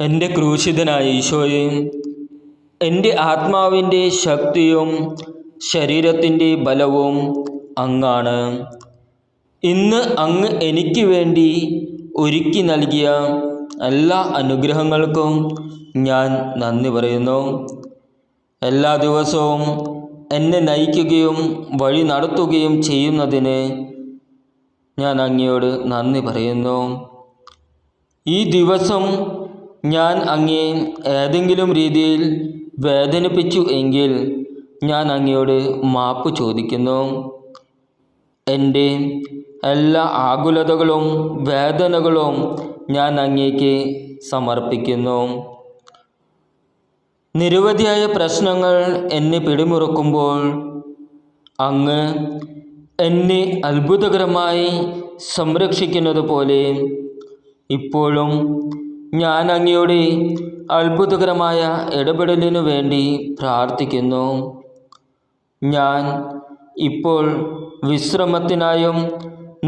എന്റെ ക്രൂശിതനായ ഈശോയെ എന്റെ ആത്മാവിന്റെ ശക്തിയും ശരീരത്തിന്റെ ബലവും അങ്ങാണ്. ഇന്ന് അങ്ങ് എനിക്ക് വേണ്ടി ഒരുക്കി നൽകിയ എല്ലാ അനുഗ്രഹങ്ങൾക്കും ഞാൻ നന്ദി പറയുന്നു. എല്ലാ ദിവസവും എന്നെ നയിക്കുകയും വഴി നടത്തുകയും ചെയ്യുന്നതിന് ഞാൻ അങ്ങയോട് നന്ദി പറയുന്നു. ഈ ദിവസം ഞാൻ അങ്ങേ ഏതെങ്കിലും രീതിയിൽ വേദനിപ്പിച്ചു എങ്കിൽ ഞാൻ അങ്ങയോട് മാപ്പ് ചോദിക്കുന്നു. എന്റെ എല്ലാ ആകുലതകളും വേദനകളും ഞാൻ അങ്ങേക്ക് സമർപ്പിക്കുന്നു. നിരവധിയായ പ്രശ്നങ്ങൾ എന്നെ പിടിമുറുക്കുമ്പോൾ അങ്ങ് എന്നെ അത്ഭുതകരമായി സംരക്ഷിക്കുന്നത് പോലെ ഇപ്പോഴും ഞാൻ അങ്ങയുടെ അത്ഭുതകരമായ ഇടപെടലിനു വേണ്ടി പ്രാർത്ഥിക്കുന്നു. ഞാൻ ഇപ്പോൾ വിശ്രമത്തിനായും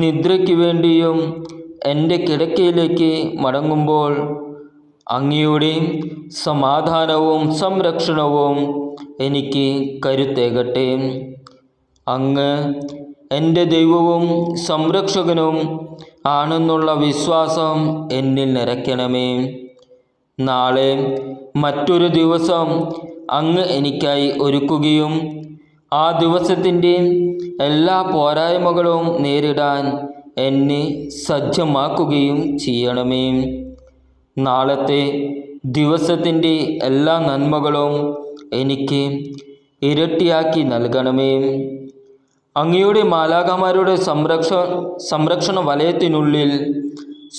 നിദ്രയ്ക്ക് വേണ്ടിയും എന്റെ കിടക്കയിലേക്ക് മടങ്ങുമ്പോൾ അങ്ങയുടെ സമാധാനവും സംരക്ഷണവും എനിക്ക് കരുത്തേകട്ടെ. അങ്ങ് എന്റെ ദൈവവും സംരക്ഷകനും ആണെന്നുള്ള വിശ്വാസം എന്നിൽ നിറയ്ക്കണമേ. നാളെ മറ്റൊരു ദിവസം അങ്ങ് എനിക്കായി ഒരുക്കുകയും ആ ദിവസത്തിന്റെ എല്ലാ പോരായ്മകളും നേരിടാൻ എന്നെ സജ്ജമാക്കുകയും ചെയ്യണമേ. നാളത്തെ ദിവസത്തിന്റെ എല്ലാ നന്മകളും എനിക്ക് ഇരട്ടിയാക്കി നൽകണമേ. അങ്ങയുടെ മാലാകമാരുടെ സംരക്ഷ സംരക്ഷണ വലയത്തിനുള്ളിൽ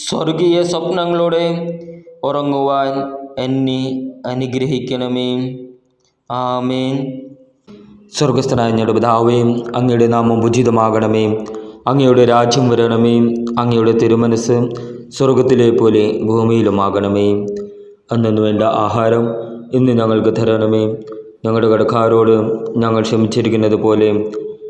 സ്വർഗീയ സ്വപ്നങ്ങളോടെ ഉറങ്ങുവാൻ എന്നെ അനുഗ്രഹിക്കണമേ. ആമേൻ. സ്വർഗസ്ഥനായ ഞങ്ങളുടെ പിതാവേ അങ്ങയുടെ നാമം ഉചിതമാകണമേ. അങ്ങയുടെ രാജ്യം വരണമേ. അങ്ങയുടെ തിരുമനസ് സ്വർഗത്തിലെ പോലെ ഭൂമിയിലുമാകണമേ. അന്നു വേണ്ട ആഹാരം ഇന്ന് ഞങ്ങൾക്ക് തരണമേ. ഞങ്ങളുടെ കടക്കാരോട് ഞങ്ങൾ ക്ഷമിച്ചിരിക്കുന്നത് പോലെ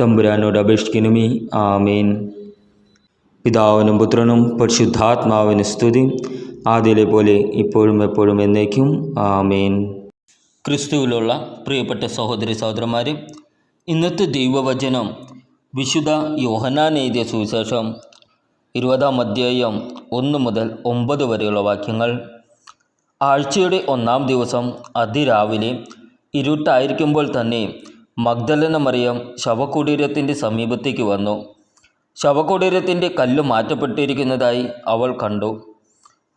തമ്പുരാനോട് അപേക്ഷിക്കണമേ. ആമേൻ. പിതാവിനും പുത്രനും പരിശുദ്ധാത്മാവിന് സ്തുതി. ആദ്യയിലെ പോലെ ഇപ്പോഴും എപ്പോഴും എന്നേക്കും. ആമേൻ. ക്രിസ്തുവിലുള്ള പ്രിയപ്പെട്ട സഹോദരി സഹോദരന്മാരെ ഇന്നത്തെ ദൈവവചനം വിശുദ്ധ യോഹനാൻ എഴുതിയ സുവിശേഷം ഇരുപതാം അധ്യായം ഒന്ന് മുതൽ ഒമ്പത് വരെയുള്ള വാക്യങ്ങൾ. ആഴ്ചയുടെ ഒന്നാം ദിവസം അതിരാവിലെ ഇരുട്ടായിരിക്കുമ്പോൾ തന്നെ മഗ്ദലന മറിയം ശവകുടീരത്തിന്റെ സമീപത്തേക്ക് വന്നു. ശവകുടീരത്തിന്റെ കല്ല് മാറ്റപ്പെട്ടിരിക്കുന്നതായി അവൾ കണ്ടു.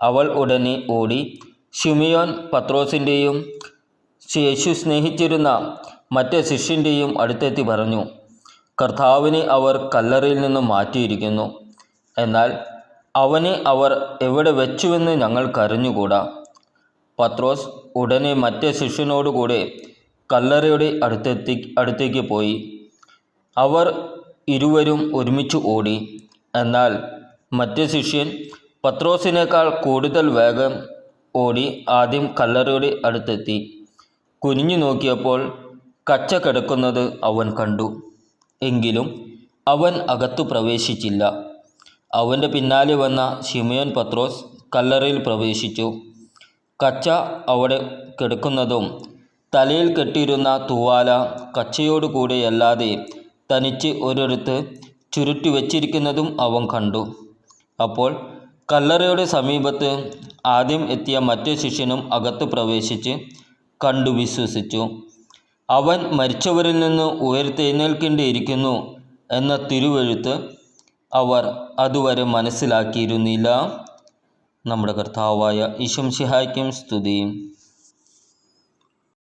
അവൾ ഉടനെ ഓടി ഷിമിയോൻ പത്രോസിന്റെയും യേശു സ്നേഹിച്ചിരുന്ന മറ്റേ ശിഷ്യന്റെയും അടുത്തെത്തി പറഞ്ഞു കർത്താവിനെ അവർ കല്ലറയിൽ നിന്ന് മാറ്റിയിരിക്കുന്നു. എന്നാൽ അവനെ അവർ എവിടെ വെച്ചുവെന്ന് ഞങ്ങൾക്കറിഞ്ഞുകൂടാ പത്രോസ് ഉടനെ മറ്റേ ശിഷ്യനോടുകൂടെ കല്ലറയുടെ അടുത്തെത്തി അടുത്തേക്ക് പോയി. അവർ ഇരുവരും ഒരുമിച്ച് ഓടി. എന്നാൽ മറ്റേ ശിഷ്യൻ പത്രോസിനേക്കാൾ കൂടുതൽ വേഗം ഓടി ആദ്യം കല്ലറയുടെ അടുത്തെത്തി. കുനിഞ്ഞു നോക്കിയപ്പോൾ കച്ച കിടക്കുന്നത് അവൻ കണ്ടു. എങ്കിലും അവൻ അകത്തു പ്രവേശിച്ചില്ല. അവന്റെ പിന്നാലെ വന്ന ഷിമയോൻ പത്രോസ് കല്ലറയിൽ പ്രവേശിച്ചു. കച്ച അവിടെ കിടക്കുന്നതും തലയിൽ കെട്ടിയിരുന്ന തൂവാല കച്ചയോടുകൂടെയല്ലാതെ തനിച്ച് ഒരിടത്ത് ചുരുട്ടി വച്ചിരിക്കുന്നതും അവൻ കണ്ടു. അപ്പോൾ കല്ലറയുടെ സമീപത്ത് ആദ്യം എത്തിയ മറ്റു ശിഷ്യനും അകത്ത് പ്രവേശിച്ച് കണ്ടു വിശ്വസിച്ചു. അവൻ മരിച്ചവരിൽ നിന്ന് ഉയർത്തെഴുന്നേൽക്കേണ്ടിയിരിക്കുന്നു എന്ന തിരുവെഴുത്ത് അവർ അതുവരെ മനസ്സിലാക്കിയിരുന്നില്ല. നമ്മുടെ കർത്താവായ ഈശംഷിഹായ്ക്കും സ്തുതിയും.